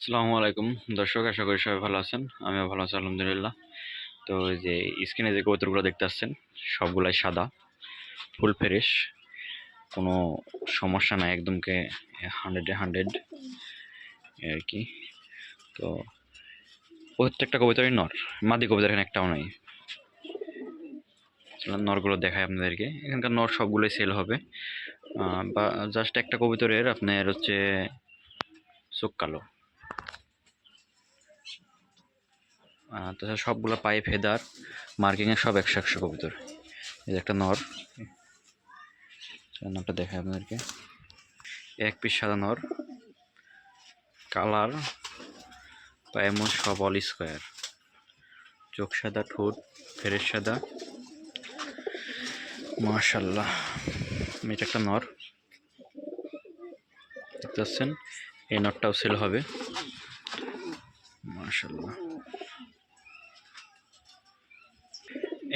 আসসালামু আলাইকুম। দর্শক, আশা করি সবাই ভালো আছেন। আমিও ভালো আছি, আলহামদুলিল্লাহ। তো যে স্ক্রিনে যে কবুতরগুলো দেখতে পাচ্ছেন সবগুলাই সাদা, ফুল ফ্রেশ। কোনো সমস্যা নাই একদমকে হান্ড্রেডে হান্ড্রেড আর কি। তো প্রত্যেকটা কবিতারই নর, মাদি কবিতার এখানে একটাও নাই। নরগুলো দেখায় আপনাদেরকে। এখানকার নর সবগুলোই সেল হবে। বা জাস্ট একটা কবিতরের আপনার হচ্ছে চোখ কালো। তাছাড়া সবগুলো পায়ে ফেদার, মার্কিংয়ে সব একশো একশো কবুতর। এই যে একটা নর। নরটা দেখায় আপনাদেরকে। এক পিস সাদা নর, কালার, পায়ে মোট সব অল স্কোয়ার। চোখ সাদা, ঠোঁট ফেরের সাদা। মাশাল্লাহ এটা একটা নর। দেখতে পাচ্ছেন? এই নটটাও সেল হবে। মাশাল্লাহ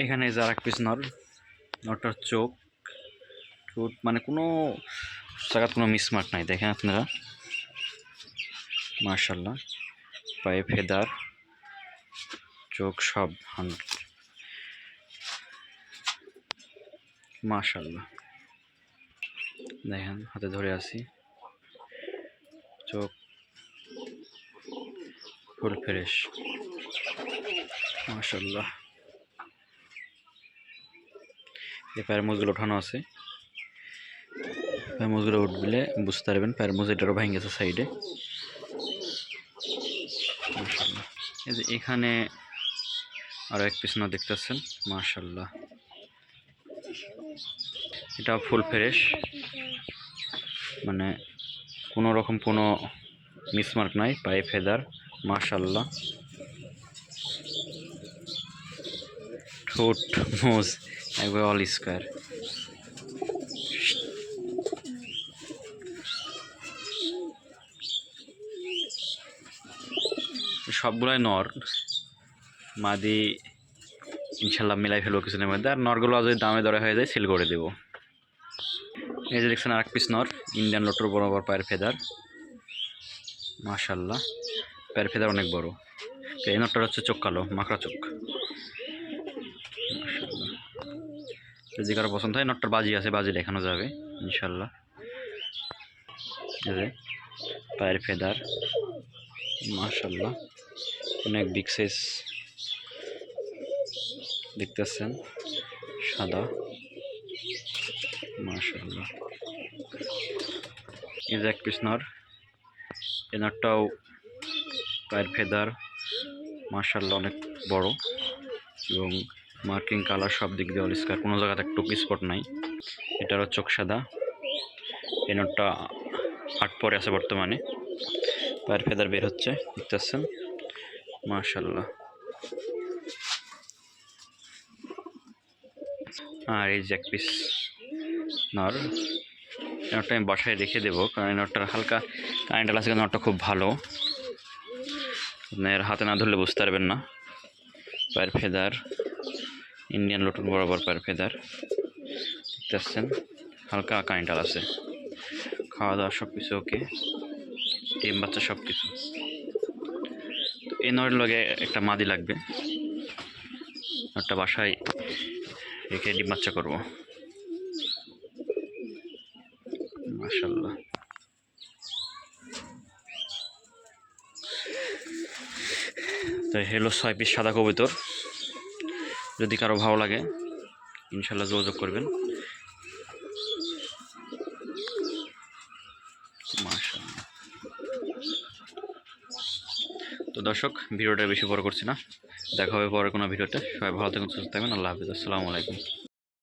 এখানে যার এক পিস নর চোখ, ঠোঁট মানে কোনো জায়গার কোনো মিসমার্ক নাই, দেখেন আপনারা। মার্শাল্লাহ পায়ে ফেদার, চোখ সব হান্ড্রেড মাশাল্লাহ দেখেন, হাতে ধরে আছি। চোখ ফুল ফ্রেশ। মাশাল্লাহ এই পায়ের মুজগুলো ওঠানো আছে। পায়ের মুজগুলো উঠলে বুঝতে পারবেন, পায়ের মুজ এটারও ভেঙে গেছে সাইডে। এই যে এখানে আরও এক পিছনে দেখতে পাচ্ছেন মাশাল্লাহ এটা ফুল ফ্রেশ। মানে কোনো রকম কোনো মিসমার্ক নাই, পায়ে ফেদার মার্শাল্লাহ ঠোঁট, মোজ। একবার অল স্কোয়ার সবগুলাই নর। মাদি ইনশাল্লাহ মিলাই ফেলব কিছুদিনের মধ্যে। আর নরগুলো যদি দামে দরে হয়ে যায় সিল করে দেবো। এই যে দেখছেন আর এক পিস নর ইন্ডিয়ান লোটোর বরাবর পায়ের ফেদার। মাশাল্লাহ, পায়ের ফেদার অনেক বড়। এই নটটার হচ্ছে চোখ কালো মাকড়া চোখ মাশাল্লাহ যদি কারও পছন্দ হয়, নটটার বাজি আছে, বাজি দেখানো যাবে, ইনশাল্লাহ। পায়ের ফেদার, মাশাল্লাহ, অনেক বিগ সাইজ দেখতেছেন, সাদা, মাশাল্লাহ। এই যে এক পিস নর, এই নরটাও পায়ের ফেদার, মাশাল্লাহ অনেক বড় এবং মার্কিং কালার সব দিক দিয়ে অলিস্কার। কোনো জায়গাতে একটু স্পট নাই। এটারও চোখ সাদা। এই নটটা আট পরে আছে বর্তমানে। পায়ের ফেদার বের হচ্ছে দেখতে পাচ্ছেন মাশাল্লাহ আর এই এক পিস নর, এই নটটা আমি বাসায় রেখে দেবো, কারণ এই নটটার হালকা কারেন্ট আছে নটটা খুব ভালো। আপনার হাতে না ধরলে বুঝতে পারবেন না। পায়ের ফেদার। ইন্ডিয়ান লোটন বরাবর পায়ের ফেদার দেখতে পাচ্ছেন হালকা কারেন্টাল আছে। খাওয়া দাওয়া সব কিছু ওকে ডিম বাচ্চা সব কিছু তো এই নয়ের লগে একটা মাদি লাগবে। একটা বাসায় রেখে ডিম বাচ্চা করব। মাশাল্লাহ তো হেলো ছয় পিস সাদা কবুতর। যদি কারও ভালো লাগে, ইনশাল্লাহ যোগাযোগ করবেন। তো দর্শক, ভিডিওটা বেশি বড় করছি না। দেখা হবে পরে কোনো ভিডিওতে। সবাই ভালো থাকুন, সুস্থ থাকবেন আল্লাহ হাফিজ। আসসালামু আলাইকুম।